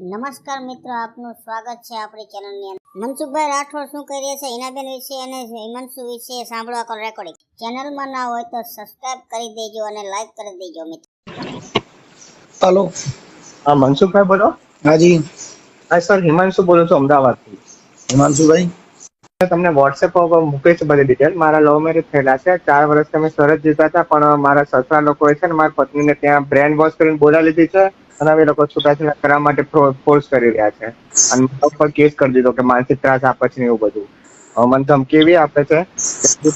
નમસ્કાર મિત્રો આપનું સ્વાગત છે આપણી ચેનલની અંદર. મનસુખભાઈ રાઠોડ શું કરી રહ્યા છે? હિનાબેન વિશે અને હિમાંશુ વિશે સાંભળવા કરો રેકોર્ડિંગ ચેનલમાં ના હોય તો સબસ્ક્રાઇબ કરી દેજો અને લાઈક કરી દેજો મિત્રો. હલો હા મનસુખભાઈ બોલો. હાજી હા સર હિમાંશુ બોલું છું અમદાવાદથી. હિમાંશુભાઈ? મેં તમને વોટ્સએપ પર મૂકે છે બધી ડિટેલ મારા લવ મેરેજ થયેલા છે. ચાર વર્ષથી અમે સરસ જીતા હતા પણ મારા સસરા લોકોએ છે ને મારી પત્નીને ત્યાં બ્રેન વોશ કરીને બોલાવી લીધી છે. અને હવે લોકો છૂટાછેડા કરવા માટે ફોર્સ કરી રહ્યા છે. અને મારા ઉપર કેસ કરી દીધો કે માનસિક ત્રાસ આપે છે ને એવું બધું. મને ધમકી એવી આપે છે?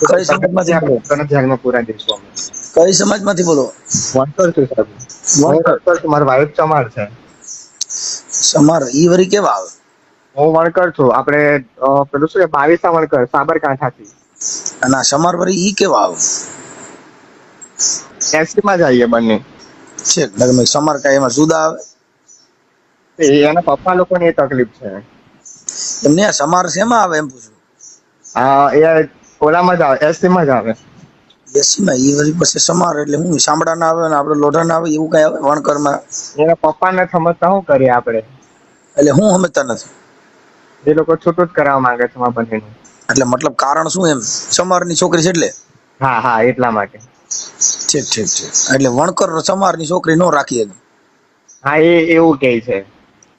કઈ સમાજમાંથી જેલમાં પૂરા દઈશું અમે. કઈ સમાજમાંથી બોલો? વણકર છું સાહેબ. વણકર? છું મારી વાઈફ ચમાર છે. ચમાર? ઈ વરી કેવા આવે? હું વણકર છું. આપણે પેલું શું કે બાવીસા વણકર સાબરકાંઠાથી. અને સમર વરી ઈ કેવા આવે? એસટી માં જઈએ બંને. છે. લગ્ન સમાર કાંઈ એમાં જુદા આવે. એના પપ્પા લોકોને એ તકલીફ છે. એમને સમાર શેમાં આવે એમ પૂછું? હા એ ઓલામાં જ આવે એસટી માં જ આવે. એસીમાં એ વળી પછી સમાર એટલે હું? સાંભળા ના આવે ને આપણે લોઢા ના આવે? એવું કઈ આવે? વણકરમાં એના પપ્પાને સમજતા શું કરીએ આપણે? એટલે હું સમજતા નથી. એ લોકો છૂટું જ કરાવવા માંગે છે મારા બંનેનું. એટલે મતલબ કારણ શું એમ? સમારની છોકરી છે એટલે? હા હા એટલા માટે. ઠીક ઠીક ઠીક. એટલે વણકર સમારની છોકરી નો રાખી શકે હા એ એવું કે છે.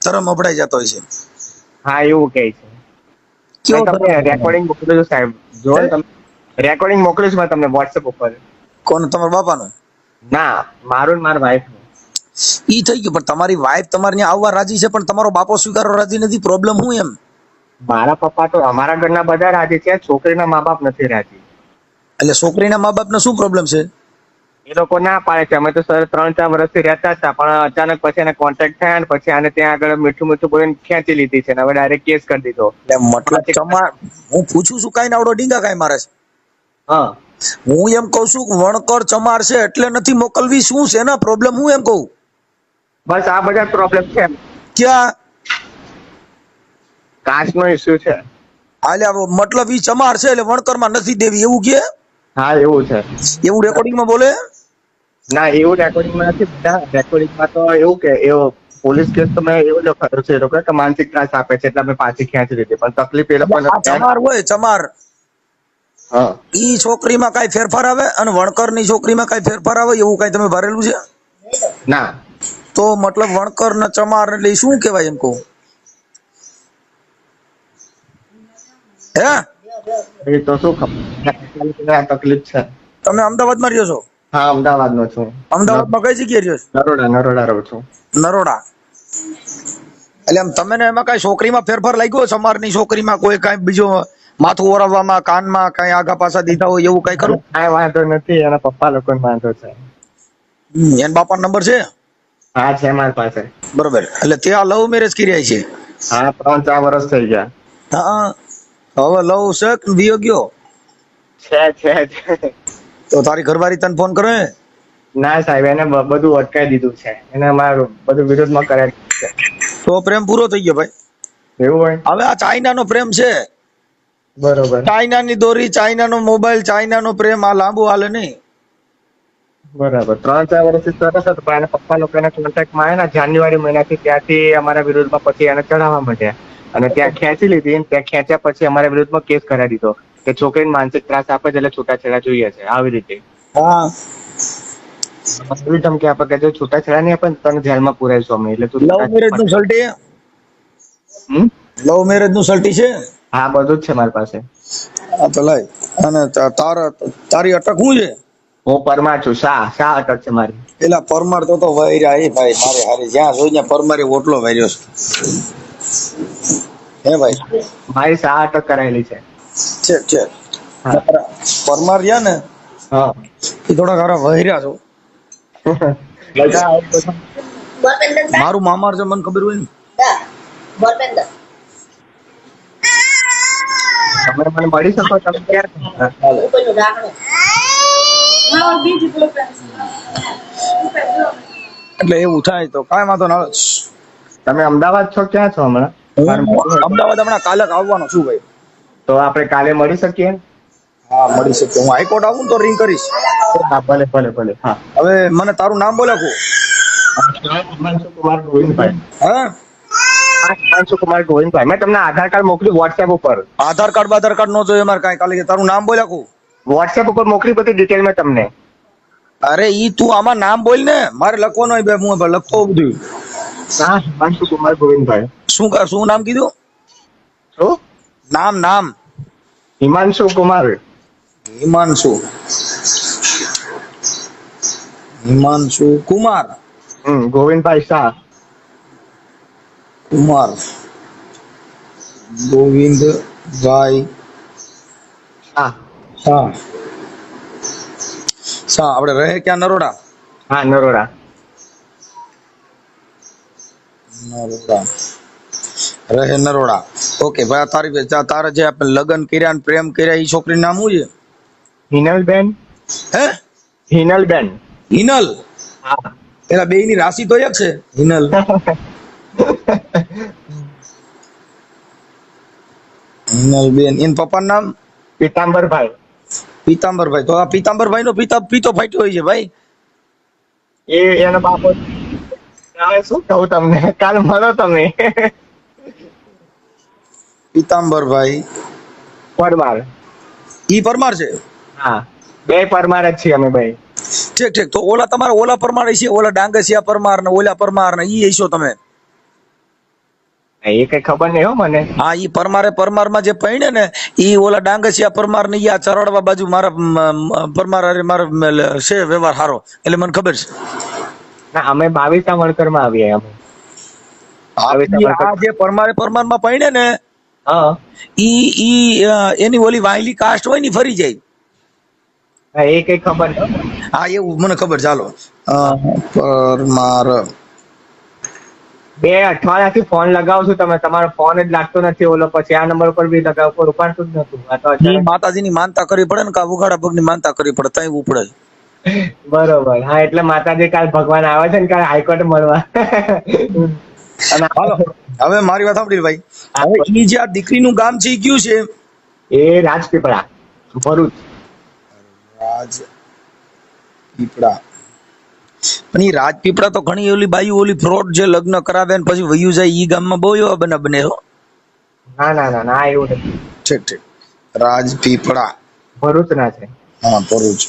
તરમ અપડાઈ જતો હોય છે. હા એવું કહે છે. કેવો તમે રેકોર્ડિંગ મોકલ્યું છે સાહેબ. જો તમે. રેકોર્ડિંગ મોકલ્યું છે મેં તમને WhatsApp ઉપર. કોણ? તમારા બાપાનો? ના મારું મારા વાઈફ ઈ થઈ ગયું પણ તમારી વાઈફ તમારે ત્યાં આવવા રાજી છે પણ તમારો બાપો સ્વીકારવા રાજી નથી. પ્રોબ્લેમ હું એમ? મારા પપ્પા તો અમારા ઘરના બધા રાજી છે છોકરીના મા બાપ નથી રાજી. એટલે છોકરીના મા બાપને શું પ્રોબ્લેમ છે? એ લોકો ના પાડે છે. અમે તો સર ત્રણ ચાર વર્ષથી રહેતા હતા પણ અચાનક પછી એને કોન્ટેક્ટ થયા ને પછી આને ત્યાં આગળ મીઠું મીઠું બોલીને ખેંચી લીધી છે ને હવે ડાયરેક્ટ કેસ કરી દીધો. એટલે મતલબ હું પૂછું છું કાઈ નાવડો ડીંગા કાઈ મારે છે? હા. હું એમ કહું છું વણકર ચમાર છે એટલે નથી મોકલવી શું છે એના પ્રોબ્લેમ હું એમ કહું. બસ આ બધા પ્રોબ્લેમ છે. ક્યાં? કાસ્ટ નો ઇસ્યુ છે. આલે મતલબ ઈ ચમાર છે એટલે વણકરમાં નથી દેવી એવું કે? હા એવું છે. એવું રેકોર્ડિંગમાં બોલે? ના એવું રેકોર્ડિંગમાં નથી બધા. રેકોર્ડિંગમાં તો એવું કે એવો પોલીસ કેસ તો મેં એવું લખાયો છે લોકો કે માનસિક ત્રાસ આપે છે એટલે અમે પાછી ખેંચી દીધી પણ તકલીફ એ લોકોને ચમાર હોય ચમાર. હા. ઈ છોકરીમાં કાઈ ફેરફાર આવે અને વણકરની છોકરીમાં કાઈ ફેરફાર આવે એવું કાઈ તમે ભરેલું છે? ના. તો મતલબ વણકર ને ચમાર એટલે શું કહેવાય એમ કહું? હે? એ તો શું ખબર? તકલીફ છે. તમે અમદાવાદમાં રહ્યો છો? હા અમદાવાદનો છું. અમદાવાદમાં કઈ જગ્યાએ રહ્યો છો? નરોડા નરોડા રહું છું. નરોડા. એટલે આમ તમે એમાં કઈ છોકરીમાં ફેરફાર લાગ્યો સમારની છોકરીમાં કોઈ કઈ બીજો માથું ઓરવવામાં કાનમાં કઈ આગા પાછા દીધા હોય એવું કઈ ખરું? કઈ વાંધો નથી એના પપ્પા લોકોને વાંધો છે. એના એન બાપા નંબર છે? હા છે મારી પાસે. બરોબર. એટલે ત્યાં લવ મેરેજ કર્યા છે? હા ત્રણ ચાર વર્ષ થઈ ગયા. હા હવે લવ છે કે વિયો ગયો? છે છે છે. તો તારી ઘરવાળી તને ફોન કરે? ના સાહેબ એને બધું અટકાઈ દીધું છે. એને મારું બધું વિરોધમાં કરે છે. તો પ્રેમ પૂરો થઈ ગયો ભાઈ. એવું હોય? હવે આ ચાઇનાનો પ્રેમ છે. બરોબર. ચાઇનાની દોરી ચાઇનાનો મોબાઈલ ચાઇનાનો પ્રેમ આ લાંબુ હાલે નહીં. બરાબર. ત્રણ ચાર વર્ષથી સરસ હતો પણ એના પપ્પા લોકો એના કોન્ટેક્ટમાં આવ્યા ને જાન્યુઆરી મહિનાથી ત્યાંથી અમારા વિરોધમાં પછી એને ચડાવવા માંડ્યા અને ત્યાં ખેંચી લીધી ત્યાં ખેંચ્યા પછી અમારા વિરુદ્ધમાં કેસ કરાવી દીધો કે છોકરીને માનસિક ત્રાસ આપે છે એટલે છૂટાછેડા જોઈએ છે આવી રીતે. હા. એવી ધમકી આપે કે જો છૂટાછેડા નહીં આપે તને જેલમાં પુરાવીશું અમે એટલે તું લવ મેરેજનું સલ્ટી લવ મેરેજનું સલ્ટી છે? હા બધું જ છે મારી પાસે. હા તો લઈ અને તાર તારી અટક શું છે? હું પરમાર છું શા શા અટક છે મારી? એલા પરમાર તો તો વૈરા એ ભાઈ મારે હારે. જ્યાં જોઈ ત્યાં પરમારે ઓટલો વૈર્યો છે. હે ભાઈ? મારી સા અટક કરાયેલી છે. છે છે પરમાર રહ્યા ને? હા. એ થોડા ઘણા વૈર્યા છો. મારું મામાર છે મને ખબર હોય ને? તમે મને મળી શકો તમે ક્યારે એટલે એવું થાય તો કાંઈ વાંધો ના તમે અમદાવાદ છો ક્યાં છો હમણાં? અમદાવાદ હમણાં કાલે આવવાનો છું ભાઈ. તો આપણે કાલે મળી શકીએ હા મળી શકીએ. હું હાઈકોર્ટ આવું તો રિંગ કરીશ. હા ભલે ભલે ભલે. હા. હવે મને તારું નામ બોલે કો. કુમાર ગોવિંદભાઈ. હા? હા કુમાર ગોવિંદભાઈ. મેં તમને આધાર કાર્ડ મોકલ્યું વોટ્સએપ ઉપર. આધાર કાર્ડ બાધાર કાર્ડ નો જોઈએ મારે કાંઈ. કાલે તારું નામ બોલ આખું વોટ્સએપ ઉપર મોકલી બધી ડિટેલ મેં તમને. અરે ઈ તું આમાં નામ બોલ ને. મારે લખવાનું બે હું લખતો બધું. હા હિમાંશુ કુમાર ગોવિંદભાઈ. શું શું નામ કીધું? શું? નામ નામ. હિમાંશુ કુમાર. હિમાંશુ. હિમાંશુ કુમાર. હમ ગોવિંદભાઈ શાહ. કુમાર. ગોવિંદભાઈ હા શાહ. શાહ આપણે રહે ક્યાં નરોડા? હા નરોડા. નરોડા. રહે નરોડા. ઓકે ભાઈ તારી તારે જે આપણે લગ્ન કર્યા ને પ્રેમ કર્યા એ છોકરી નામ શું છે? હિનલબેન. હે? હિનલબેન. હિનલ? હા. એના બે ની રાશિ તો એક છે હિનલ. હિનલ બેન એન પપ્પાનું નામ? પીતાંબરભાઈ. પીતાંબરભાઈ. તો આ પીતાંબરભાઈ નો પિતા પીતો ફાટ્યો હોય છે ભાઈ. એ એનો બાપો હવે શું કહું તમને? કાલ મળો તમે. પીતાંબરભાઈ. પરમાર. ઈ પરમાર છે? હા. બે પરમાર જ છીએ અમે ભાઈ. ઠીક ઠીક. તો ઓલા તમારા ઓલા પરમાર છે ઓલા ડાંગસિયા પરમાર ને ઓલા પરમાર ને ઈ હશો તમે. એ કઈ ખબર નહીં હો મને. હા ઈ પરમારે પરમારમાં જે પૈણે ને ઈ ઓલા ડાંગસિયા પરમાર ને આ ચરડવા બાજુ મારા પરમાર મારો છે વ્યવહાર હારો. એટલે મને ખબર છે. ના અમે બાવીસા વણકરમાં આવીએ અમે. આ જે પરમારે પરમારમાં પૈણે ને હા. ઈ ઈ એની ઓલી વાયલી કાસ્ટ હોય ને ફરી જાય. હા, એ કઈ ખબર હા એવું મને ખબર ચાલો. પરમાર બે અઠવાડિયાથી ફોન લગાવું છું તમે તમારો ફોન જ લાગતો નથી ઓલો પછી આ નંબર પર બી લગાવ પર ઉપાડતું જ નતું. આ તો માતાજીની માનતા કરવી પડે ને કા ઉઘાડા પગની માનતા કરવી પડે તઈ ઉપડે બરોબર. હા એટલે માતાજી કાલ ભગવાન આવે છે ને કાલ હાઈકોર્ટ મળવા. હાલો. હવે મારી વાત સાંભળી ભાઈ. હવે એ જે આ દીકરીનું ગામ છે કયું છે? એ રાજપીપળા ભરૂચ. રાજ પીપળા. પણ એ રાજપીપળા તો ઘણી ઓલી બાઈ ઓલી ફ્રોડ જે લગ્ન કરાવે ને પછી વયું જાય ઈ ગામમાં બહુ એવા બને બને હો. ના ના ના ના એવું નથી. ઠીક ઠીક. રાજપીપળા. ભરૂચ ના છે. હા ભરૂચ.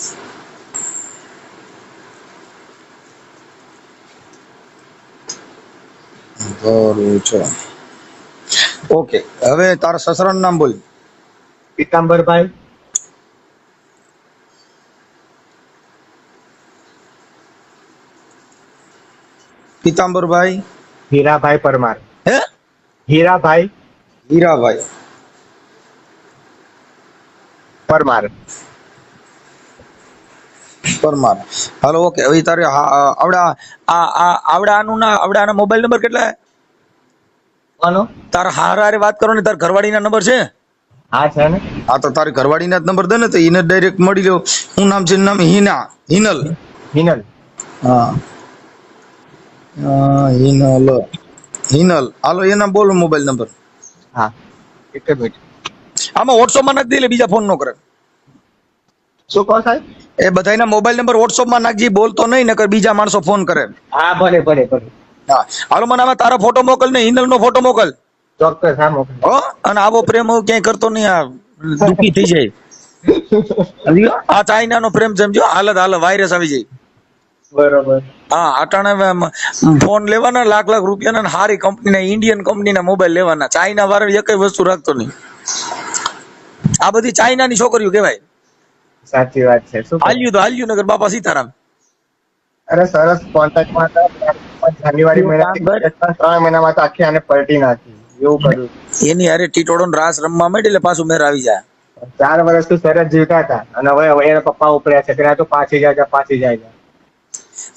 ભરૂચ ઓકે હવે તારા સસરાનું નામ બોલ. પીતાંબરભાઈ. પીતાંબરભાઈ? હીરાભાઈ પરમાર. હે? હીરાભાઈ. હીરાભાઈ. પરમાર. પરમાર. હાલો ઓકે હવે તારે આવડા આ આ આવડાનું ના આવડાના મોબાઈલ નંબર કેટલા છે? કોનો તારા હારા હારે વાત કરો ને તારા ઘરવાળીના નંબર છે? હા છે ને. હા તો તારી ઘરવાળીના જ નંબર દે ને તો એને ડાયરેક્ટ મળી લો હું નામ છે? નામ હિના હિનલ. હિનલ. હા. હિનલ. હિનલ. હાલો એના બોલો મોબાઈલ નંબર હા. એક જ મિનિટ આમાં વોટ્સઅપમાં નાખી દે બીજા ફોન નો કરે. શું કહો સાહેબ? એ બધાના મોબાઈલ નંબર વોટ્સઅપમાં નાખજી બોલતો નહીં નકર બીજા માણસો ફોન કરે. હા ભલે ભલે ભલે. હા. હાલો મને આમાં તારો ફોટો મોકલ ને હિનલ નો ફોટો મોકલ. ચોક્કસ હા મોકલ. હો? અને આવો પ્રેમ હું ક્યાંય કરતો નહીં આ દુખી થઈ જાય? આ ચાઇના નો પ્રેમ સમજો હાલત હાલ વાયરસ આવી જાય. બરોબર. હા અટાણે ફોન લેવાના લાખ લાખ રૂપિયાના ને હારી કંપનીના ઇન્ડિયન કંપનીના મોબાઈલ લેવાના. ચાઇના વાળા એકય વસ્તુ રાખતો નહીં. આ બધી ચાઇનાની છોકરીઓ કહેવાય. સાચી વાત છે. શું? હાલ્યું તો હાલ્યું નગર બાપા સીતારામ. અરે સરસ કોન્ટેક્ટમાં હતા. જાન્યુઆરી મહિનાથી ત્રણ મહિનામાં તો આખી આને પલટી નાખી. એવું કર્યું. એની અરે ટીટોડો રાસ રમવા માંડી એટલે પાછું મેર આવી જાય. ચાર વર્ષ તું સરસ જીવતા હતા. અને હવે હવે એના પપ્પા ઉપડ્યા છે. ત્યાં તો પાછી જાય છે પાછી જાય. છે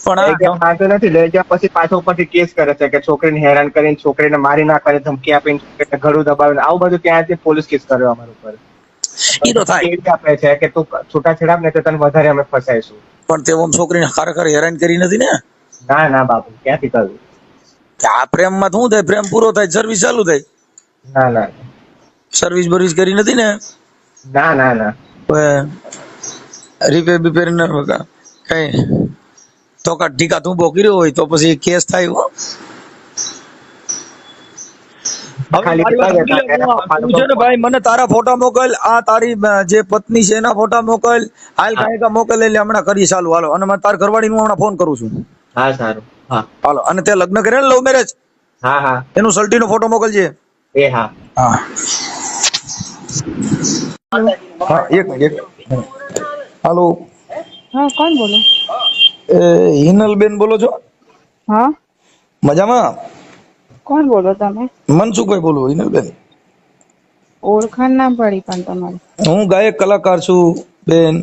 પણ આ નથી લઈ ગયા. પછી પાછો ઉપરથી કેસ કરે છે કે છોકરીને હેરાન કરીને છોકરીને મારી નાખવાની ધમકી આપીને છોકરીને ઘડું દબાવીને. આવું બધું ત્યાંથી પોલીસ કેસ કર્યો અમારા ઉપર? ઈ તો થાય. આપે છે કે તું છૂટાછેડા ને તો તને વધારે અમે ફસાઈશું. પણ તે ઓમ છોકરીને ખરેખર હેરાન કરી નથી ને? ના ના બાપુ ક્યાંથી કરવું કે આ પ્રેમમાં શું થાય? પ્રેમ પૂરો થાય સર્વિસ ચાલુ થાય. ના ના. સર્વિસ બર્વિસ કરી નથી ને? ના ના ના. રિપેર બિપેર ન કઈ તો કા ટીકા તું કર્યો હોય તો પછી કેસ થાય હો હવે ખાલી મારી વાત કેટલા સમજી લે, જતા હું- એના તું છે ને ભાઈ મને તારા ફોટા મોકલ આ તારી જે પત્ની છે એના ફોટા મોકલ હાલ કાંઈ મોકલ એટલે હમણાં કરી ચાલુ. હાલો અને મારે તાર ઘરવાળી હું હમણાં ફોન કરું છું. હા સારું. હા. હાલો અને તે લગ્ન કર્યા ને લવ મેરેજ હા હા. એનું સલ્ટીનો ફોટો મોકલજે. એ હા. હા. હા એક મિનિટ. હાલો. હા કોણ બોલો? એ હિનલબેન બોલો છો? હા. મજામાં? કોણ બોલો તમે? મનસુખભાઈ બોલું હિનલબેન ઓળખાણ ના પડી પણ તમારી. હું ગાયક કલાકાર છું બેન.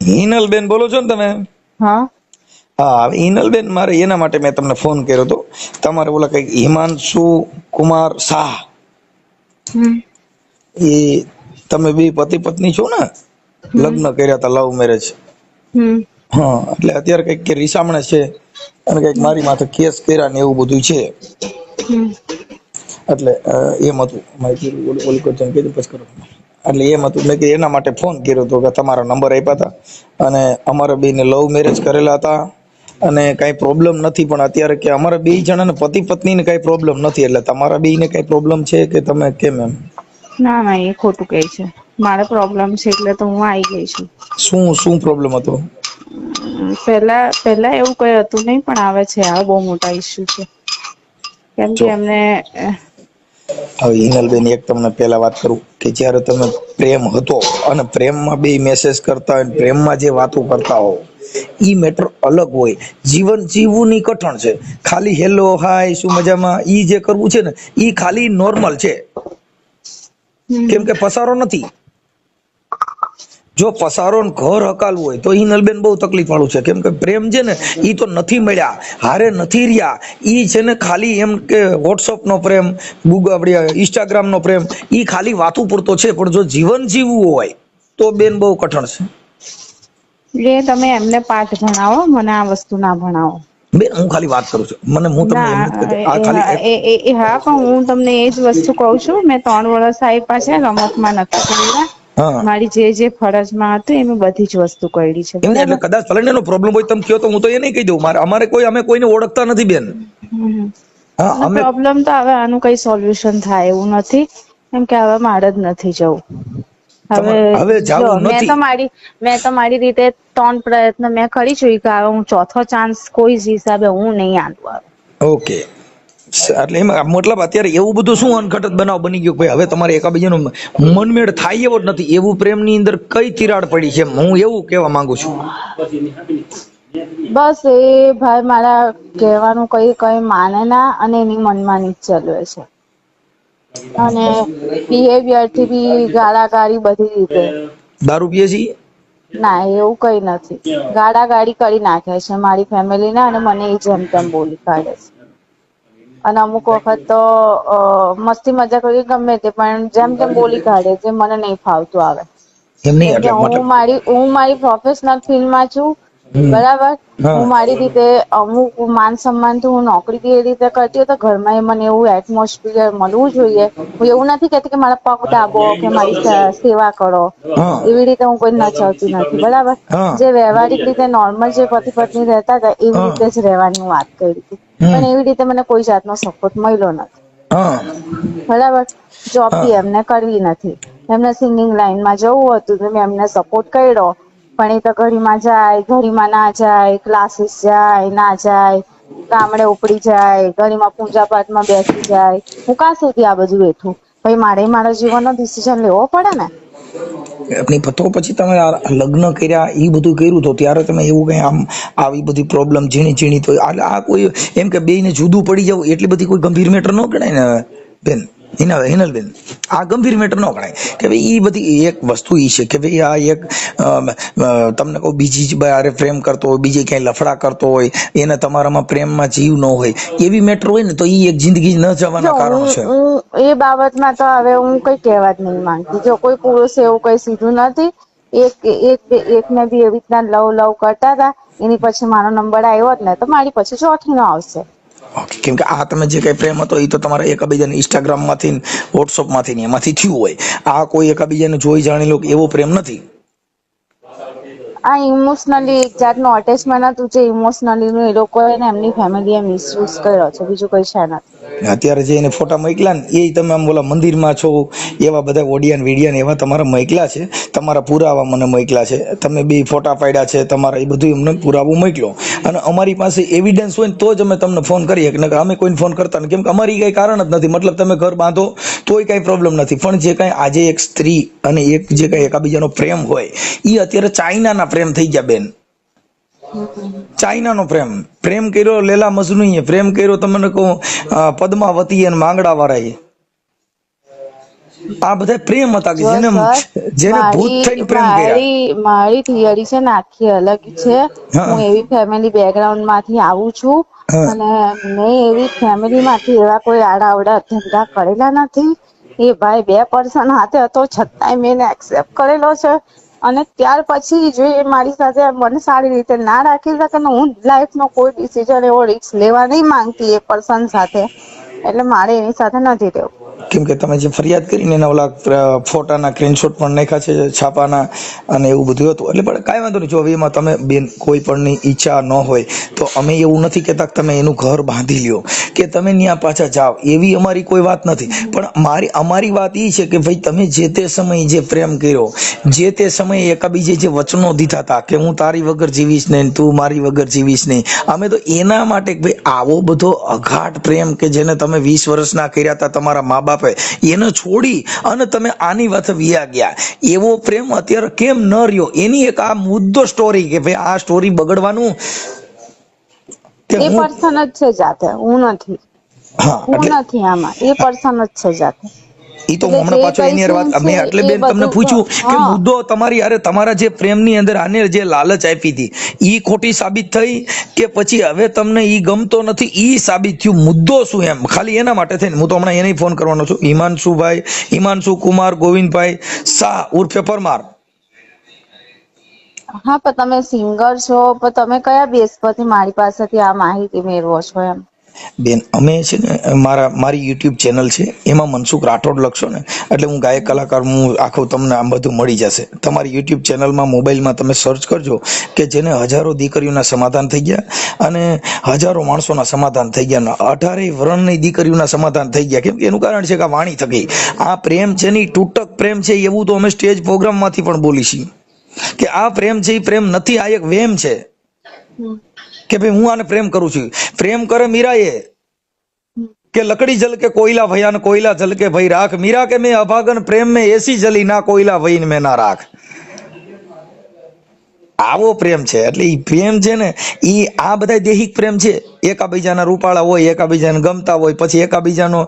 હિનલબેન બોલો છો ને તમે? હા. હા હિનલબેન મારે એના માટે મેં તમને ફોન કર્યો હતો. તમારે ઓલા કંઈક હિમાંશુ કુમાર શાહ. એ તમે બે પતિ પત્ની છો ને? લગ્ન કર્યા હતા લવ મેરેજ હમ. હા એટલે અત્યારે કંઈક કે રીસામણે છે અને કંઈક મારી માથે કેસ કર્યા ને એવું બધું છે. એટલે એમ હતું. માહિતી ઓલી કીધું પછી કરો. એટલે એમ હતું. મેં કીધું એના માટે ફોન કર્યો હતો કે તમારા નંબર આપ્યા હતા અને અમારે બેને લવ મેરેજ કરેલા હતા. અને કઈ પ્રોબ્લેમ નથી પણ અત્યારે કે અમારા બે જણાને પતિ પત્નીને કાંઈ પ્રોબ્લેમ નથી. એટલે તમારા બેને કઈ પ્રોબ્લેમ છે કે તમે કેમ એમ? ના ના એ ખોટું કહે છે. મારે પ્રોબ્લેમ છે એટલે તો હું આવી ગઈ છું. શું શું પ્રોબ્લેમ હતો? પહેલા પહેલા એવું કઈ હતું નહીં પણ આવે છે. આ બહુ મોટા ઇસ્યુ છે. કેમ કે એમને હવે હિનલબેન એક તમને પહેલા વાત કરું કે જ્યારે તમે પ્રેમ હતો અને પ્રેમમાં બે મેસેજ કરતા હોય પ્રેમમાં જે વાતો કરતા હો ઈ મેટર અલગ હોય. જીવન જીવવું ની કઠણ છે. ખાલી હેલો હાય શું મજામાં? ઈ જે કરવું છે ને ઈ ખાલી નોર્મલ છે. કેમ કે પસારો નથી. જો પસારો ઘર હકાલવું હોય તો હિનલબેન બહુ તકલીફ વાળું છે. કેમ કે પ્રેમ છે ને એ તો નથી મળ્યા. હારે નથી રહ્યા. એ છે ને ખાલી એમ કે વોટ્સઅપ નો પ્રેમ ગુગલ આપણી ઇન્સ્ટાગ્રામ નો પ્રેમ એ ખાલી વાતું પૂરતો છે. પણ જો જીવન જીવવું હોય તો બેન બહુ કઠણ છે. એ તમે એમને પાઠ ભણાવો મને આ વસ્તુ ના ભણાવો. બેન હું ખાલી વાત કરું છું. મને હું તમને. આ ખાલી એ- એ- એ- એ હા પણ હું તમને એ જ વસ્તુ કહું છું. મેં ત્રણ વર્ષ આઈ પાછે રમતમાં નથી કર્યા મારી જે જે ફરજમાં હતું એમ બધી જ વસ્તુ કરી છે. એમને એટલે કદાચ ભલે ને પ્રોબ્લેમ હોય તમે કહો તો હું તો એ નહીં કહી દઉં. મારે અમારે કોઈ અમે કોઈને ઓળખતા નથી બેન. હા અમે પ્રોબ્લેમ તો હવે આનું કઈ સોલ્યુશન થાય એવું નથી. એમ કે હવે મારે જ નથી જવું. હવે હવે જાવું જો, મેં તો મારી મેં તો મારી રીતે ત્રણ પ્રયત્ન મેં કરી ચૂક્યા હવે હું ચોથો ચાન્સ કોઈ જ હિસાબે હું નહીં આલું ઓકે એટલે એમાં મતલબ અત્યારે એવું બધું શું અનઘટત બનાવ બની ગયો ભાઈ હવે તમારે એકાબીજાનો મનમેળ થાય એવો જ નથી. એવું પ્રેમની અંદર કઈ તિરાડ પડી છે? હું એવું કહેવા માંગુ છું. બસ એ ભાઈ મારા કહેવાનું કઈ કઈ માને ના અને એની મનમાની ચલવે છે. અને બિહેવિયરથી બી ગાળાગાળી બધી રીતે. દારૂ પીએ છીએ? ના એવું કઈ નથી. ગાળાગાળી કરી નાખે છે મારી ફેમિલી ને અને મને એ જેમ તેમ બોલી કાઢે છે. અને અમુક વખત તો અ, મસ્તી મજા કરી ગમે તે પણ જેમ તેમ બોલી કાઢે જે મને નહીં ફાવતું આવે. એમ નહીં? એટલે હું મારી હું મારી પ્રોફેશનલ ફિલ્ડમાં છું બરાબર? હું. મારી રીતે અમુક માન સન્માનથી હું નોકરી એ રીતે કરતી હોય તો ઘરમાં એ મને એવું એટમોસ્ફિયર મળવું જોઈએ. હું એવું નથી કહેતી કે મારા પગ દાબો કે મારી સેવા કરો. એવી રીતે હું કોઈ નચાવતી નથી બરાબર? જે વ્યવહારિક રીતે નોર્મલ જે પતિ પત્ની રહેતા હતા એવી રીતે જ રહેવાની વાત કરી હતી. પણ એવી રીતે મને કોઈ જાતનો સપોર્ટ મળ્યો નથી. બરાબર? જોબ. બી એમને કરવી નથી. એમને સિંગિંગ લાઈનમાં જવું હતું તો મેં એમને સપોર્ટ કર્યો. પણ એ તો ઘડીમાં જાય ઘડીમાં ના જાય ક્લાસીસ જાય ના જાય ગામડે ઉપડી જાય ઘડીમાં પૂજા પાઠમાં બેસી જાય. હું કાં સુધી આ બધું બેઠું ભાઈ મારે મારા જીવનનો ડિસિઝન લેવો પડે ને? એમની તો પછી તમે લગ્ન કર્યા એ બધું કર્યું તો ત્યારે તમે એવું કંઈ આમ આવી બધી પ્રોબ્લેમ ઝીણી ઝીણી તો આ કોઈ એમ કે બેયને જુદું પડી જવું, એટલી બધી કોઈ ગંભીર મેટર ન ગણાય ને બેન? હિના હિનલબેન આ ગંભીર મેટર ન ગણાય કે ભાઈ એ બધી એક વસ્તુ એ છે કે ભાઈ આ એક તમને કહું બીજી જ બારે પ્રેમ કરતો હોય બીજે ક્યાંય લફડા કરતો હોય એને તમારામાં પ્રેમમાં જીવ ન હોય એવી મેટર હોય ને તો એ એક જિંદગી ન જવાના કારણો છે। એ બાબતમાં તો હવે હું કઈ કહેવા જ નહીં માંગતી. જો કોઈ પુરુષ એવું કઈ સીધું નથી એક એક એકને બી એવી રીતના લવ લવ કરતા હતા એની પછી મારો નંબર આવ્યો જ ને તો મારી પછી ચોથી નો આવશે. ઓકે. કેમ કે આ તમે જે કઈ પ્રેમ હતો એ તો તમારા એકાબીજાને ઇન્સ્ટાગ્રામમાંથી વોટ્સઅપમાંથી ને એમાંથી થયું હોય. આ કોઈ એકાબીજાને જોઈ જાણી લો કે એવો પ્રેમ નથી. આ ઇમોશનલી એક જાતનું અટેચમેન્ટ હતું જે ઇમોશનલી એ લોકો એને એમની ફેમિલીએ મિસયુઝ કર્યો છે. બીજું કઈ છે નથી. અત્યારે જે એને ફોટા મોકલ્યા ને, એ તમે આમ બોલા મંદિરમાં છો, એવા બધા ઓડિયાન વિડિયાન એવા તમારા મોકલ્યા છે, તમારા પુરાવા મને મોકલ્યા છે, તમે બે ફોટા પાડ્યા છે, તમારા એ બધું અમને પુરાવો મોકલો અને અમારી પાસે એવિડન્સ હોય ને, તો જ અમે તમને ફોન કરીએ. કે અમે કોઈને ફોન કરતા નથી. કેમ કે અમારી કઈ કારણ જ નથી. મતલબ તમે ઘર બાંધો તોય કઈ પ્રોબ્લેમ નથી. પણ જે કઈ આજે એક સ્ત્રી અને એક જે કઈ એકાબીજાનો પ્રેમ હોય એ અત્યારે ચાઇનાના પ્રેમ થઈ ગયા બેન. ચાઇનાનો પ્રેમ. પ્રેમ કર્યો લેલા મજનુ પ્રેમ કર્યો તમને કહું પદ્માવતી અને માંગડા વાળાએ આ બધા પ્રેમ હતા કે જેને જેને ભૂત થઈને પ્રેમ કર્યા. મારી મારી થિયરી છે ને આખી અલગ છે. હું. એવી ફેમિલી બેકગ્રાઉન્ડમાંથી આવું છું અને મેં એવી ફેમિલી માંથી એવા કોઈ આડાવડા ધંધા કરેલા નથી. એ ભાઈ બે પર્સન હાથે હતો છતાંય મેં એને એક્સેપ્ટ કરેલો છે. અને ત્યાર પછી જો એ મારી સાથે મને સારી રીતે ના રાખી શકે ને હું લાઈફનો કોઈ ડિસિઝન એવો રિસ્ક લેવા નહીં માંગતી એ પર્સન સાથે. એટલે મારે એની સાથે નથી રહેવું. કેમ કે તમે જે ફરિયાદ કરીને એના ઓલા ફોટાના સ્ક્રીનશોટ પણ નાખ્યા છે, છાપાના અને એવું બધું હતું. એટલે પણ કાંઈ વાંધો નહીં. જો એમાં તમે બેન કોઈ પણની ઈચ્છા ન હોય, તો અમે એવું નથી કહેતા કે તમે એનું ઘર બાંધી લ્યો. કે તમે ત્યાં પાછા જાઓ. એવી અમારી કોઈ વાત નથી. પણ મારી, અમારી વાત એ છે કે ભાઈ તમે જે તે સમયે જે પ્રેમ કર્યો, જે તે સમયે એકાબીજે જે વચનો દીધા હતા કે હું તારી વગર જીવીશ નહીં, તું મારી વગર જીવીશ નહીં. અમે તો એના માટે ભાઈ આવો બધો અઘાટ પ્રેમ કે જેને તમે વીસ વર્ષના કર્યા હતા, તમારા મા બાપે એને છોડી અને તમે આની વાત વિયા ગયા. એવો પ્રેમ અત્યારે કેમ ન રહ્યો? એની એક આ મુદ્દો સ્ટોરી કે ભાઈ આ સ્ટોરી બગડવાનું એ પર્સન જ છે જાતે. હું નથી. હું નથી આમાં. એ પર્સન જ છે જાતે. ઈ તો હમણાં પાછો એની વાત મેં એટલે બેન તમને પૂછ્યું કે મુદ્દો તમારી અરે તમારા જે પ્રેમની અંદર આને જે લાલચ આપી હતી ઈ ખોટી સાબિત થઈ કે પછી હવે તમને ઈ ગમતો નથી ઈ સાબિત થયું? મુદ્દો શું એમ? ખાલી એના માટે થઈને હું તો હમણાં એને ફોન કરવાનો છું. હિમાંશુભાઈ હિમાંશુ કુમાર ગોવિંદભાઈ શાહ ઉર્ફે પરમાર. હા પણ તમે સિંગર છો પણ તમે કયા બેસ પરથી મારી પાસેથી આ માહિતી મેળવો છો એમ? બેન, અમે છે ને, મારા, મારી યુટ્યુબ ચેનલ છે, એમાં મનસુખ રાઠોડ લખશો ને, એટલે હું ગાયક કલાકાર, હું આખું તમને આમ બધું મળી જશે. તમારી યુટ્યુબ ચેનલમાં, મોબાઈલમાં તમે સર્ચ કરજો કે જેને હજારો દીકરીઓના સમાધાન થઈ ગયા અને હજારો માણસોના સમાધાન થઈ ગયા. અઢારેય વર્ણની દીકરીઓના સમાધાન થઈ ગયા. કેમ કે એનું કારણ છે કે વાણી થકી. આ પ્રેમ છે ની તૂટક પ્રેમ છે એવું તો અમે સ્ટેજ પ્રોગ્રામમાંથી પણ બોલીશી. કે આ પ્રેમ છે, એ પ્રેમ નથી, આ એક વેમ છે. કે ભાઈ હું આને પ્રેમ કરું છું. પ્રેમ કરે મીરાએ. કે લકડી જલ કે કોયલા ભયાન, કોયલા જલ કે ભાઈ રાખ. મીરા કે મેં અભાગન પ્રેમ મેં એસી જલી, ના કોયલા ભઈન મેં ના રાખ. આવો પ્રેમ છે. એટલે ઈ પ્રેમ છે ને, ઈ આ બધા દેહિક પ્રેમ છે. એકાબીજાના રૂપાળા હોય, એકાબીજાને ગમતા હોય, પછી એકાબીજાનો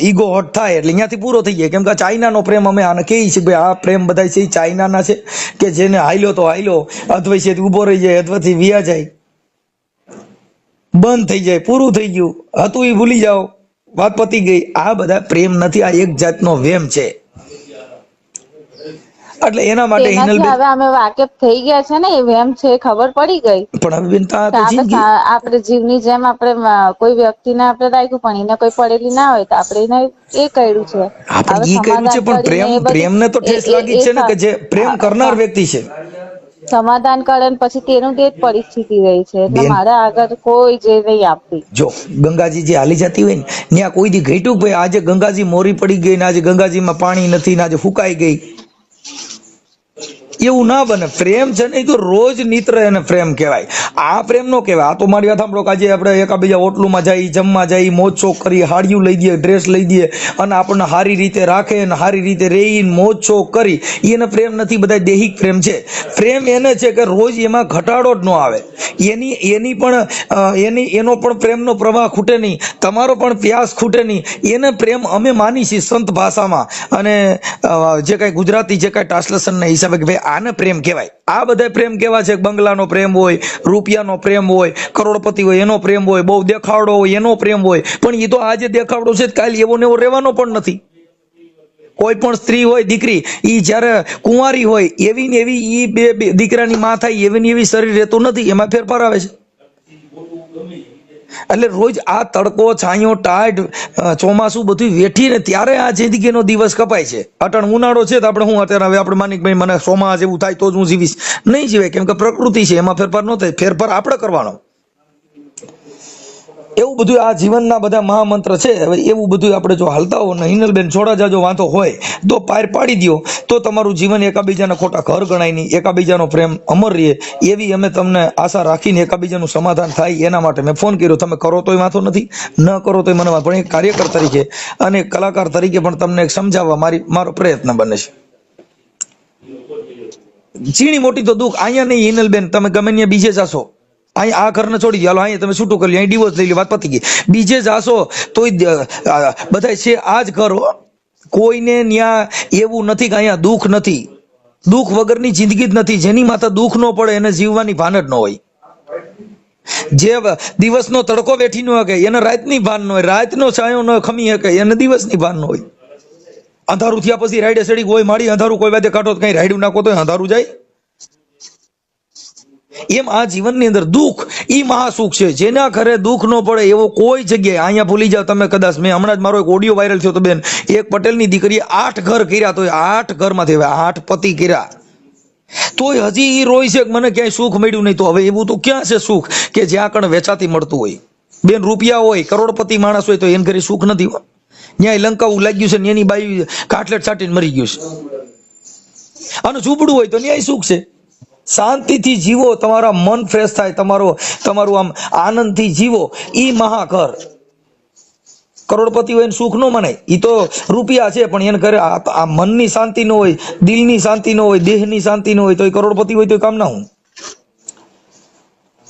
ઈગો હટ થાય, એટલે અહીંયાથી પૂરો થઈ જાય. કેમ કે ચાઇનાનો પ્રેમ અમે આને કહીએ છીએ, ભાઈ આ પ્રેમ બધા છે ચાઇનાના છે. કે જેને હાલ્યો તો હાલ્યો અધવૈ છે ઊભો રહી જાય અથવાથી વિયા જાય. બંધ થઈ જાય પૂરું થઈ ગયું. હતું એ ભૂલી જાઓ. વાત પતી ગઈ. આ બધા પ્રેમ નથી આ એક જાતનો વેમ છે. એટલે એના માટે હિનલબેન હવે અમે વાકેફ થઈ ગયા છે ને એ વેમ છે ખબર પડી ગઈ. પણ હવે બેન તો આપણે જિંદગી આપણે જીવની જેમ આપણે કોઈ વ્યક્તિને આપણે રાખ્યું પણ એને કોઈ પડેલી ના હોય તો આપણે એને એ કર્યું છે. આપણે એ કર્યું છે પણ પ્રેમ પ્રેમને તો ઠેસ લાગી છે ને કે જે પ્રેમ કરનાર વ્યક્તિ છે. સમાધાન કરે ને પછી તેનું તે જ પરિસ્થિતિ રહી છે એટલે બેન. મારે આગળ કોઈ જે નહીં આપતી જો ગંગાજી જે હાલી જતી હોય ને ત્યાં કોઈ દી ઘટ્યું ભાઈ આજે ગંગાજી મોરી પડી ગઈ ને આજે ગંગાજીમાં પાણી નથી ને આજે ફૂકાઈ ગઈ એવું ના બને. પ્રેમ છે ને એ તો રોજ નિત્ર એને પ્રેમ કહેવાય. આ પ્રેમ નો કહેવાય. આ તો મારી વાત સાંભળો આજે આપણે એકાબીજા હોટલુમાં જઈએ, જમવા જઈએ, મોજ શોખ કરી હાડિયું લઈ દઈએ ડ્રેસ લઈ દઈએ અને આપણને સારી રીતે રાખે અને સારી રીતે રહીને મોજ શોખ કરી. એને પ્રેમ નથી બધા દૈહિક પ્રેમ છે. પ્રેમ એને છે કે રોજ એમાં ઘટાડો જ ન આવે. એની એની પણ એની, એનો પણ પ્રેમનો પ્રવાહ ખૂટે નહીં. તમારો પણ પ્યાસ ખૂટે નહીં. એને પ્રેમ અમે માની છીએ સંત ભાષામાં. અને જે કાંઈ ગુજરાતી જે કાંઈ ટ્રાન્સલેશનના હિસાબે કે ભાઈ આને પ્રેમ કહેવાય. આ બધા પ્રેમ કેવા છે? બંગલાનો પ્રેમ હોય, રૂપિયાનો પ્રેમ હોય, કરોડપતિ હોય, એનો પ્રેમ હોય, બહુ દેખાડો હોય, એનો પ્રેમ હોય. પણ એ તો આજે દેખાડો છે કાલે એવો ને એવો રહેવાનો પણ નથી. કોઈ પણ સ્ત્રી હોય, દીકરી એ જ્યારે કુંવારી હોય, એવી ને એવી એ બે દીકરાની માં થાય, એવી ને એવી શરીર રહેતું નથી, એમાં ફેરફાર આવે છે. એટલે રોજ આ તડકો, છાંયો, ટાઢ ચોમાસું બધું વેઠીને ત્યારે આ જિંદગીનો દિવસ કપાય છે. અટણ ઉનાળો છે તો આપણે હું અત્યારે, હવે આપણે માની ભાઈ, મને સોમાં જેવું થાય તો જ હું જીવીશ. નહીં જીવે કેમ કે પ્રકૃતિ છે, એમાં ફેરફાર ન થાય, ફેરફાર આપણે કરવાનો. એવું બધું આ જીવનના બધા મહામંત્ર છે. હવે એવું બધું આપણે જો હાલતા હો ને હિનલબેન છોડાજા જો વાંધો હોય, તો પાર પાડી દ્યો. તો તમારું જીવન એકાબીજાના ખોટા ઘર ગણાય નહીં. એકાબીજાનો પ્રેમ અમર રહે. એવી અમે તમને આશા રાખીને એકાબીજાનું સમાધાન થાય એના માટે મેં ફોન કર્યો. તમે કરો તોય વાંધો નથી. ન કરો તોય મને પણ એક કાર્યકર તરીકે અને કલાકાર તરીકે પણ તમને સમજાવવા મારી, મારો પ્રયત્ન બને છે. ઝીણી મોટી તો દુઃખ. અહીંયા નહીં હિનલબેન. તમે ગમે ત્યાં બીજે જાશો. અહીં આ ઘરને છોડી ગયા. અહીં તમે છૂટું કરી અહીં ડિવોર્સ લઈ લો વાત પતી ગઈ. બીજે જાશો તોય બધા છે આ જ ઘર કોઈને ત્યાં એવું નથી કે અહીંયા દુઃખ નથી. દુઃખ વગરની જિંદગી જ નથી. જેની માથે દુઃખ ન પડે, એને જીવવાની ભાન જ ન હોય. જે દિવસનો તડકો બેઠી ન શકે એને રાતની ભાન ન હોય. રાતનો છાંયો ન ખમી શકે એને દિવસની ભાન ન હોય. અંધારું થયા પછી રાઈડે સડી કોઈ મારી અંધારું કોઈ વાતે કાઢો તો કઈ રાઈડું નાખો તો અંધારું જાય. એમ આ જીવનની અંદર દુઃખ એ મહાસુખ છે. જેના ઘરે દુઃખ ન પડે એવો કોઈ જગ્યાએ, અહીંયા ભૂલી જાવ તમે કદાચ, મેં હમણાં જ મારો એક ઓડિયો વાયરલ થયો તો બેન. એક પટેલની દીકરીએ આઠ ઘર કર્યા તો આઠ ઘરમાંથી હવે આઠ પતિ કર્યા. તોય હજી એ રોય છે મને ક્યાંય સુખ મળ્યું નહીં. તો હવે એવું તો ક્યાં છે સુખ? કે જ્યાં કણ વેચાતી મળતું હોય. બેન, રૂપિયા હોય, કરોડપતિ માણસ હોય તો એને ઘરે સુખ નથી. ન્યાય લંકાવું લાગ્યું છે ને એની બાઈ કાટલેટ છાટીને મરી ગયું છે. અને ઝૂંપડું હોય તો ન્યાય સુખ છે. શાંતિથી જીવો, તમારા મન ફ્રેશ થાય, તમારો, તમારું આમ આનંદથી જીવો, ઈ મહાકર. કરોડપતિ હોય સુખ ન મનાય. એ તો રૂપિયા છે, પણ એને કરે આ મનની શાંતિ ન હોય, દિલની શાંતિ ન હોય, દેહની શાંતિ ન હોય, તો એ કરોડપતિ હોય તો કામ ના હું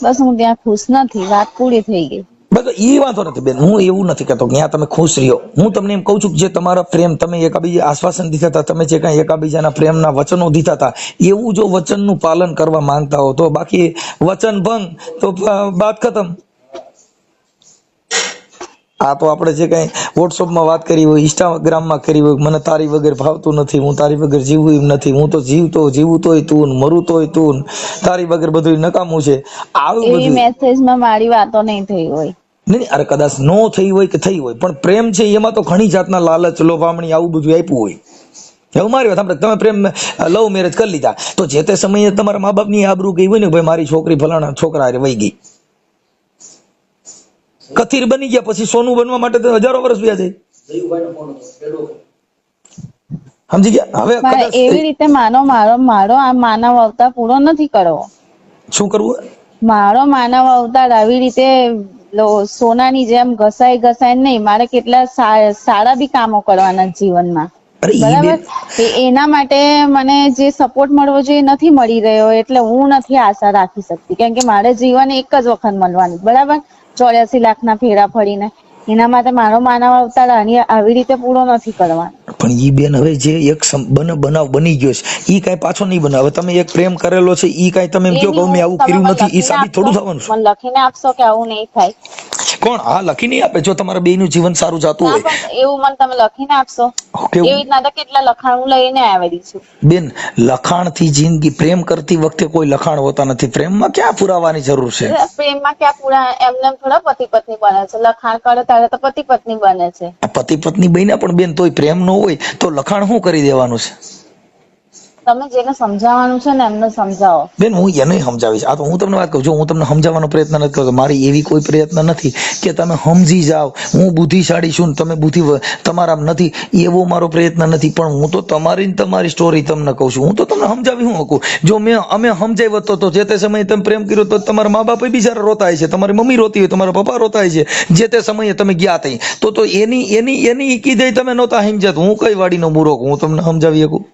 બસ હું ત્યાં ખુશ નથી, વાત પૂરી થઈ ગઈ. બસ એ વાંધો નથી બેન, હું એવું નથી કહેતો કે તમે ખુશ રહ્યો. હું તમને એમ કહું છું કે જે તમારા પ્રેમ તમે એકાબીજા આશ્વાસન દીધા હતા, તમે જે કાંઈ એકાબીજાના પ્રેમના વચનો દીધા હતા, એવું જો વચનનું પાલન કરવા માંગતા હો તો બાકી વચન ભંગ, તો બાત ખતમ. આ તો આપણે જે કાંઈ વોટ્સઅપમાં વાત કરી હોય ઇન્સ્ટાગ્રામમાં કરી હોય મને તારી વગર ભાવતું નથી હું તારી વગર જીવું એમ નથી હું તો જીવતો જીવું તોય તું મરું તોય તું તારી વગર બધું નકામું છે. આવું બધું મેસેજમાં મારી વાતો નહીં થઈ હોય. નહીં અરે કદાચ નો થઈ હોય કે થઈ હોય પણ પ્રેમ છે એમાં તો ઘણી જાતના લાલચ લોભામણી આવું બધું આપ્યું હોય. એવું મારી વાત આપણે તમે પ્રેમ લવ મેરેજ કરી લીધા તો જે તે સમયે તમારા મા બાપની આબરૂ ગઈ હોય ને ભાઈ મારી છોકરી ફલાણા છોકરા વહી ગઈ. કથિર બની ગયા પછી સોનું બનવા માટે તો હજારો વર્ષ વ્યા જાય. સમજી ગયા? હવે એવી રીતે માનો મારો મારો આ માનવ અવતાર પૂરો નથી કરવો. શું કરવું? મારો માનવ અવતાર આવી રીતે સોનાની જેમ ઘસાઈ ઘસાઈ નહીં મારે કેટલા સારા બી કામો કરવાના જીવનમાં. બરાબર? એના માટે મને જે સપોર્ટ મળવો જોઈએ નથી મળી રહ્યો એટલે હું નથી આશા રાખી શકતી કેમ કે મારે જીવન એક જ વખત મળવાનું બરાબર? ચોર્યાસી લાખના ફેરા ફરીને એના માટે મારો માનવ અવતાર આવી રીતે પૂરો નથી કરવાનો. પણ ઈ બેન હવે જે એક બન બનાવ બની ગયો છે ઈ કઈ પાછો નહીં બનાવે. હવે તમે એક પ્રેમ કરેલો છે ઈ કઈ તમે એમ કહો કે મેં આવું કર્યું નથી ઈ સાબિત થોડું થવાનું છે. મને લખીને આપશો કે આવું નહીં થાય. કોણ? આ લખી નહીં આપે. જો તમારા બેયનું જીવન સારું જતું હોય. એવું મને તમે લખીને આપશો? એવી રીતના તો કેટલા લખાણ હું લઈને આવેલી છું. બેન લખાણથી જિંદગી પ્રેમ કરતી વખતે કોઈ લખાણ હોતા નથી. પ્રેમમાં ક્યાં પુરાવાની જરૂર છે? પ્રેમમાં ક્યાં પુરા? એમને એમ થોડા પતિ પત્ની બને છે. લખાણ કરે ત્યારે તો પતિ પત્ની બને છે. પતિ પત્ની બન્યા પણ બેન તોય પ્રેમ ન હોય તો લખાણ શું કરી દેવાનું છે? તમે જેને સમજાવવાનું છે ને એમને સમજાવો. બેન, હું એને સમજાવીશ. આ તો હું તમને વાત કહું છું, હું તમને સમજાવવાનો પ્રયત્ન નથી કરતો. મારી એવી કોઈ પ્રયત્ન નથી કે તમે સમજી જાઓ. હું બુદ્ધિશાળી છું તમે બુદ્ધિ તમારા નથી. એવો મારો પ્રયત્ન નથી. પણ હું તો તમારી તમારી સ્ટોરી તમને કહું છું. હું તો તમને સમજાવી હું શકું. જો મેં, અમે સમજાવ્યો તો તો જે તે સમયે તમે પ્રેમ કર્યો તો તમારા મા બાપ બિચારા રોતા હોય છે. તમારી મમ્મી રોતી હોય, તમારા પપ્પા રોતા હોય છે. જે તે સમયે તમે ગયા થઈ તો તો એની એની એની કીધે તમે નહોતા સમજાત હું કઈ વાડીનો મૂરો હું તમને સમજાવી શકું?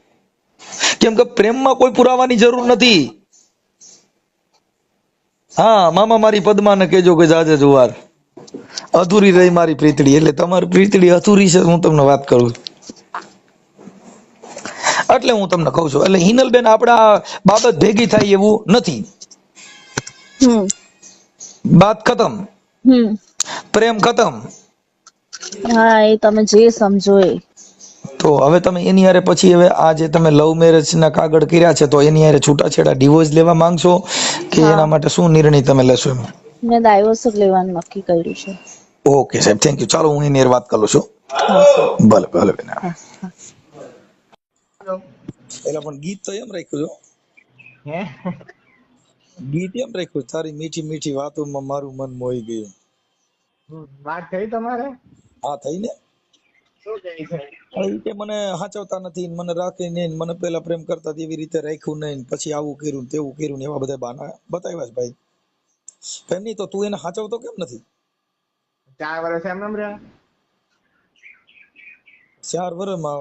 કેમ કે પ્રેમમાં કોઈ પુરાવાની જરૂર નથી. હા મામા મારી પદ્માને કહેજો કે જાજે જુવાર. અધૂરી રહી મારી પ્રીતડી એટલે તમારી પ્રીતડી અધૂરી છે હું તમને વાત કરું એટલે હું તમને કહું છું એટલે હિનલબેન આપણા બાબત ભેગી થાય એવું નથી. બાત ખતમ. પ્રેમ ખતમ. હા એ તમે જે સમજો એ. તો હવે તમે એની હારે પછી હવે આ જે તમે લવ મેરેજ ના કાગળ કર્યા છે તો એની હારે છૂટાછેડા ડિવોર્સ લેવા માંગશો કે એના માટે શું નિર્ણય તમે લેશો એમ? મેં ડાયવોર્સ જ લેવાનું નક્કી કર્યું છે. ઓકે સાહેબ થેન્ક યુ ચાલો હું એની વાત કરું છું. ભલે ભલે બેન હા હા. એટલે પણ ગીત તો એમ રાખ્યું છો ગીત એમ રાખ્યું તારી મીઠી મીઠી વાતોમાં મારું મન મોહી ગયું. વાત થઈ તમારે? હા થઈ ને? કે મને સાચવતા નથી મને રાખે નહીં મને પેલા પ્રેમ કરતા એવી રીતે રાખ્યું નહીં પછી આવું કર્યું તેવું કર્યું ને એવા બધા બાના બતાવ્યા છે ભાઈ. કેમ નહીં તો તું એને સાચવતો કેમ નથી? ચાર વર્ષ એમ એમ રહ્યા. ચાર વર્ષમાં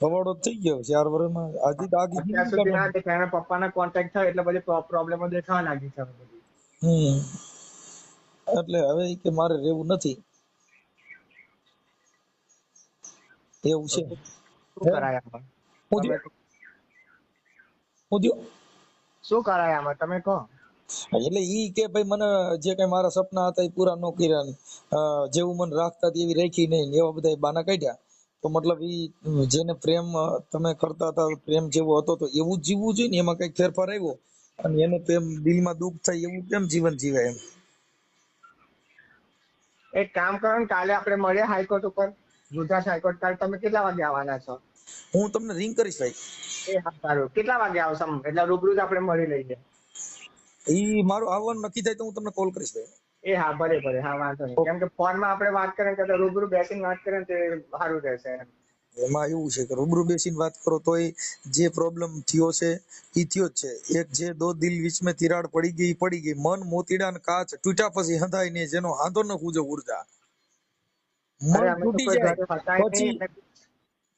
ભવાડો થઈ ગયો. ચાર વર્ષમાં આજે દાગી અત્યાર સુધી ના દેખાય. એના પપ્પાના કોન્ટેક્ટ થયો એટલે પછી પ્રોબ્લેમો દેખાવા લાગી છે હમ. એટલે હવે કે મારે રહેવું નથી. એવું છે? શું કરાય આમાં હું તમે થયું? શું કરાય આમાં તમે કહો. એટલે ઈ કે ભાઈ મને જે કઈ મારા સપના હતા એ પૂરા ન કર્યા જેવું મને રાખતા એવી રાખી નહીં એવા બધા બાના કાઢ્યા. તો મતલબ ઈ જેને પ્રેમ તમે કરતા હતા પ્રેમ જેવો હતો તો એવું જીવવું જોઈએ ને એમાં કઈ ફેરફાર આવ્યો. અને એને પ્રેમ દિલમાં દુઃખ થાય એવું કેમ જીવન જીવાય એમ? એક કામ કરો ને કાલે આપણે મળીએ હાઈકોર્ટ ઉપર. ગુજરાત હાઈકોર્ટ કાલ તમે કેટલા વાગે આવવાના છો? હું તમને રિંગ કરીશ ભાઈ. એ હા સારું. કેટલા વાગે આવશો એટલે રૂબરૂ જ આપણે મળી લઈએ. ઈ મારું આવવાનું નક્કી થાય તો હું તમને કોલ કરીશ ભાઈ. એ હા ભલે ભલે. હા વાંધો નહીં. કેમ કે ફોનમાં આપણે વાત કરીએ કે રૂબરૂ બેસીને વાત કરીએ તે સારું રહેશે એમાં. એવું છે કે રૂબરૂ બેસીને વાત કરો તોય જે પ્રોબ્લેમ થયો છે એ થયો જ છે. એક જે દો દિલ વિચ મેં તિરાડ પડી ગઈ પડી ગઈ. મન મોતીડા ને કાચ તૂટ્યા પછી હંધાય ને જેનો હાંધો ન કૂજો ઊર્જા. મન તૂટી જાય. પછી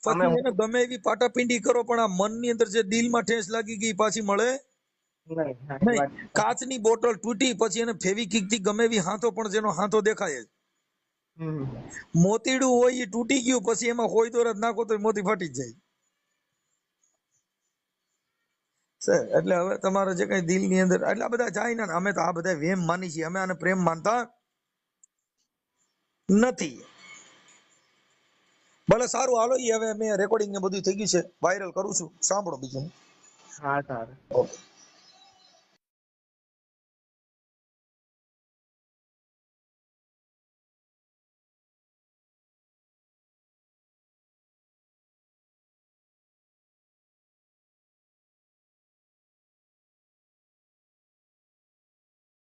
પછી એને ગમે એવી પાટાપિંડી કરો પણ આ મનની અંદર જે દિલમાં ઠેસ લાગી ગઈ પાછી મળે? નહીં કાચની બોટલ તૂટી પછી એને ફેવિકિકથી ગમે એવી હાથો પણ જેનો હાથો દેખાય મોતીડું હોય એ તૂટી ગયું પછી એમાં હોય તો જ નાખો તો મોતી ફાટી જાય. એટલે હવે તમારે જે કઈ દિલની અંદર એટલે આ બધા જાય ને અમે તો આ બધા વેમ માની છીએ અમે આને પ્રેમ માનતા નથી. ભલે સારું હાલો ઈ હવે મેં રેકોર્ડિંગ ને બધું થઈ ગયું છે. વાયરલ કરું છું. સાંભળો બીજું. હા સારું. ઓકે